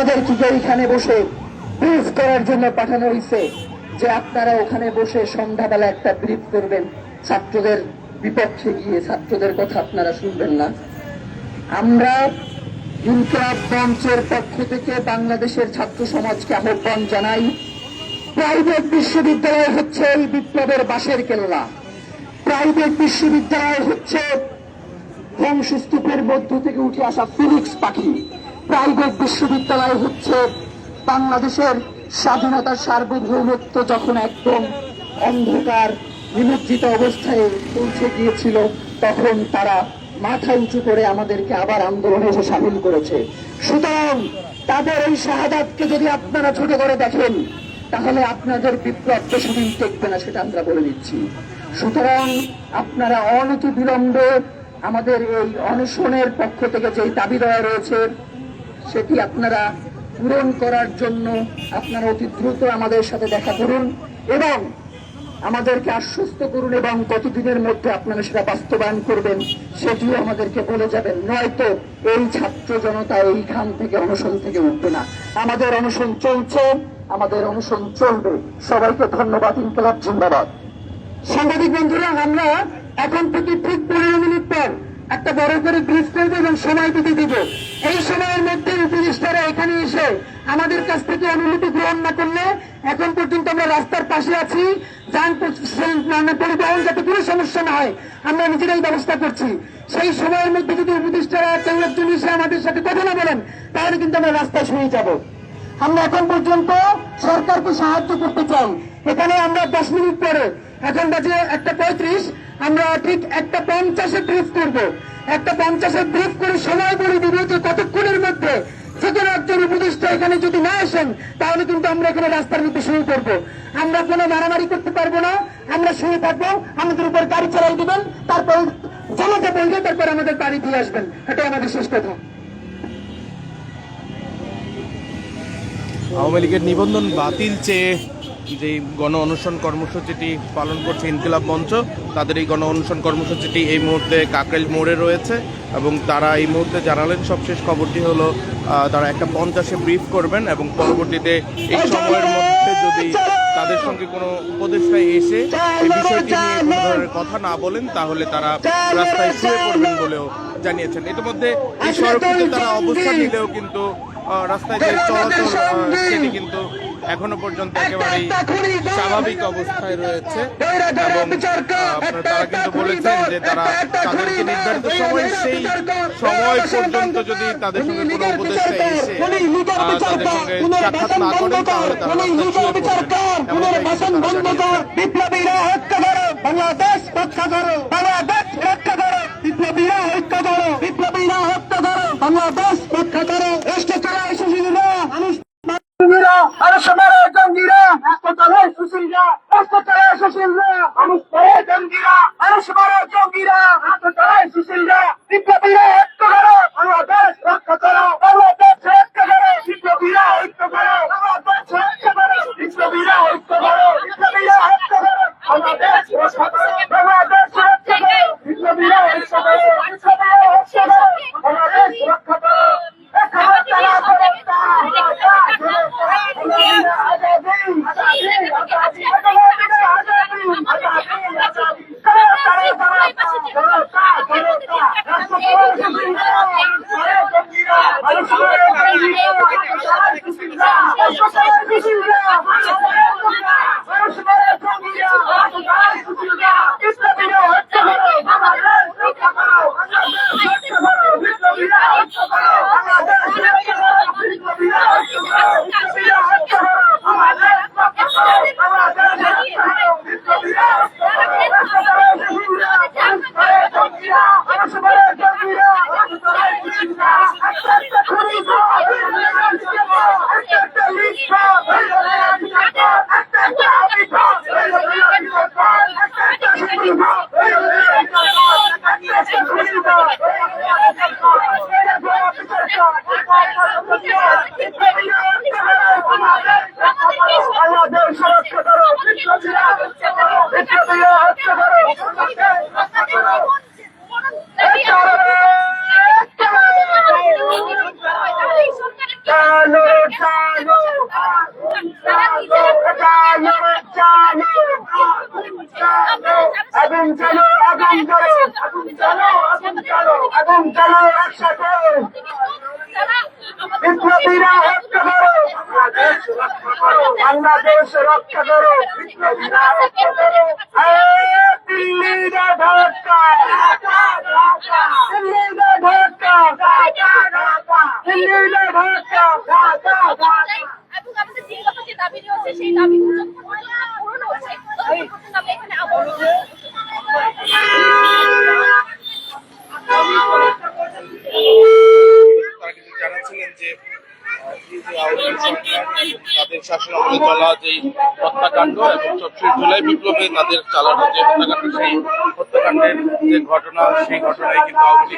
আপনাদের কি এইখানে বসে ব্রিফ করার জন্য পাঠানো হয়েছে যে আপনারা ওখানে বসে সন্ধ্যাবেলা একটা ব্রিফ করবেন, ছাত্রদের বিপক্ষে গিয়ে ছাত্রদের কথা আপনারা শুনবেন না? আমরা ইনকলাব মঞ্চের পক্ষ থেকে বাংলাদেশের ছাত্র সমাজকে আহ্বান জানাই, প্রাইভেট বিশ্ববিদ্যালয় হচ্ছে এই বিপ্লবের বাসের কেল্লা। প্রাইভেট বিশ্ববিদ্যালয় হচ্ছে ধ্বংসস্তূপের মধ্য থেকে উঠে আসা ফিনিক্স পাখি। প্রাইভেট বিশ্ববিদ্যালয় হচ্ছে বাংলাদেশের স্বাধীনতার সার্বভৌমত্ব যখন একদম অন্ধকার, নিমজ্জিত অবস্থায় পৌঁছে গিয়েছিল, তখন তারা মাথা উঁচু করে আমাদেরকে আবার আন্দোলনে এসে সামিল করেছে। সুতরাং তাদের এই শাহাদাতকে যদি আপনারা ছোট করে দেখেন, তাহলে আপনাদের বিপ্লব বেশি দিন টেকবে না, সেটা আমরা বলে দিচ্ছি। সুতরাং আপনারা অনতি বিলম্বে আমাদের এই অনশনের পক্ষ থেকে যেই দাবি দেওয়া রয়েছে সেটি আপনারা পূরণ করার জন্য আপনারা অতি দ্রুত আমাদের সাথে দেখা করুন এবং আমাদেরকে আশ্বস্ত করুন এবং কতদিনের মধ্যে আপনারা সেটা বাস্তবায়ন করবেন সেটিও আমাদেরকে বলে যাবেন। নয়তো এই ছাত্র জনতা এইখান থেকে অনশন থেকে উঠবে না। আমাদের অনশন চলছে, আমাদের অনশন চলবে। সবাইকে ধন্যবাদ, ইনকলাব জিন্দাবাদ। সাংবাদিক বন্ধুরা, আমরা এখন থেকে ঠিক পনেরো মিনিট পর একটা বড় করে ব্রিফ করব এবং সময় দিতে দিব এই সময়ের মধ্যে উপদেষ্টারা এখানে এসে আমাদের কাছ থেকে অনুমতি গ্রহণ না করলে এখন পর্যন্ত আমরা রাস্তার পাশে আছি যান পরিবহন যাতে কোনো সমস্যা না হয়, আমরা নিজেরাই ব্যবস্থা করছি। সেই সময়ের মধ্যে যদি উপদেষ্টারা কেউ একজন এসে আমাদের সাথে কথা না বলেন, তাহলে কিন্তু আমরা রাস্তায় শুয়ে যাব। আমরা এখন পর্যন্ত সরকারকে সাহায্য করতে চাই। এখানে আমরা দশ মিনিট পরে, এখন বাজে একটা পঁয়ত্রিশ আমরা ঠিক একটা পঞ্চাশে ব্রিফ করব। একটা পঞ্চাশে ব্রিফ করে সময় বলে দিব যে কতক্ষণের মধ্যে। মারামারি করতে পারব না। আমরা শুয়ে থাকব, আমাদের উপর গাড়ি দিবেন, তারপর তারপর আমাদের আসবেন। এটাই আমাদের আওয়ামী লীগের নিবন্ধন বাতিল চেয়ে যে গণ অনশন কর্মসূচিটি পালন করছে ইনকিলাব মঞ্চ, তাদের এই গণ অনশন কর্মসূচিটি এই মুহূর্তে কাকরেল মোড়ে রয়েছে এবং তারা এই মুহূর্তে জানালেন সবশেষ খবরটি হলো তারা একটা পঞ্চাশে ব্রিফ করবেন এবং পরবর্তীতে এই সময়ের মধ্যে যদি তাদের সঙ্গে কোনো উপদেষ্টা এসে এই বিষয়টি নিয়ে কোনো ধরনের কথা না বলেন, তাহলে তারা রাস্তায় শুয়ে পড়বেন বলেও জানিয়েছেন। ইতিমধ্যে এই সড়কটিতে তারা অবস্থান নিলেও কিন্তু রাস্তায় যে চলাচল সেটি কিন্তু এখনও পর্যন্ত একেবারেই স্বাভাবিক অবস্থায় রয়েছে। এবং তারা কিন্তু বলেছেন যে তারা তাদেরকে নির্ধারিত সময় সেই সময় পর্যন্ত যদি তাদের সঙ্গে কোনো উপদেষ্টা এসে তাদের সঙ্গে সাক্ষাৎ না করেন তাহলে তারা বাংলাদেশ রক্ষা করো। বাংলাদেশ রক্ষা করো। বিপ্লবীরা ঐক্য করো। একটা লিখা আগুন চালো আগুন চালো আগুন চালো আগুন চালো আগুন চালো একসাথে। বিপ্লবীরা রক্ষা করো, বাংলাদেশ রক্ষা করো বিপ্লবীরা রক্ষা করো। দিল্লি না ঢাকা দিল্লি দাবি রয়েছে, সেই তাদের শাসনামলে চলা যে হত্যাকাণ্ড এবং চব্বিশ জুলাই বিপ্লবে তাদের চালানো যে হত্যাকাণ্ড, সেই হত্যাকাণ্ডের যে ঘটনা, সেই ঘটনায় কিন্তু আওয়ামী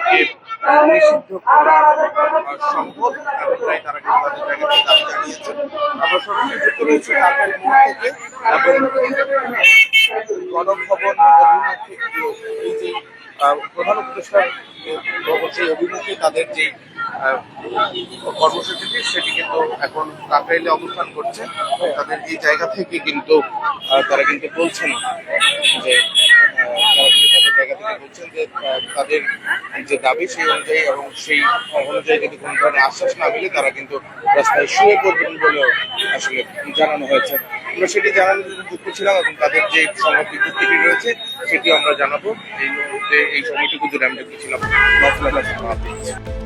নিষিদ্ধ করা সম্ভব এবং তাই তারা কিন্তু তাদের জায়গা দাবি জানিয়েছেন রয়েছে থেকে এবং গণভবন অভিমুখে, এই যে প্রধান উপদেষ্টার অভিমুখে তাদের যে কর্মসূচিটি সেটি কিন্তু এখন কাকরাইলে অবস্থান করছে। তাদের এই জায়গা থেকে কিন্তু তারা কিন্তু বলছেন যে তাদের জায়গা থেকে বলছেন যে তাদের যে দাবি সেই অনুযায়ী এবং সেই অনুযায়ী যদি কোনো ধরনের আশ্বাস না মিলে তারা কিন্তু রাস্তায় শুয়ে পড়বেন বলেও আসলে জানানো হয়েছে। আমরা সেটি জানানোর জন্য ছিলাম এবং তাদের যে সময় বিজ্ঞপ্তিটি রয়েছে সেটি আমরা জানাব। এই মুহূর্তে এই সময়টুকু জুড়ে আমি যুক্ত ছিলাম। হাসান মাহমুদ।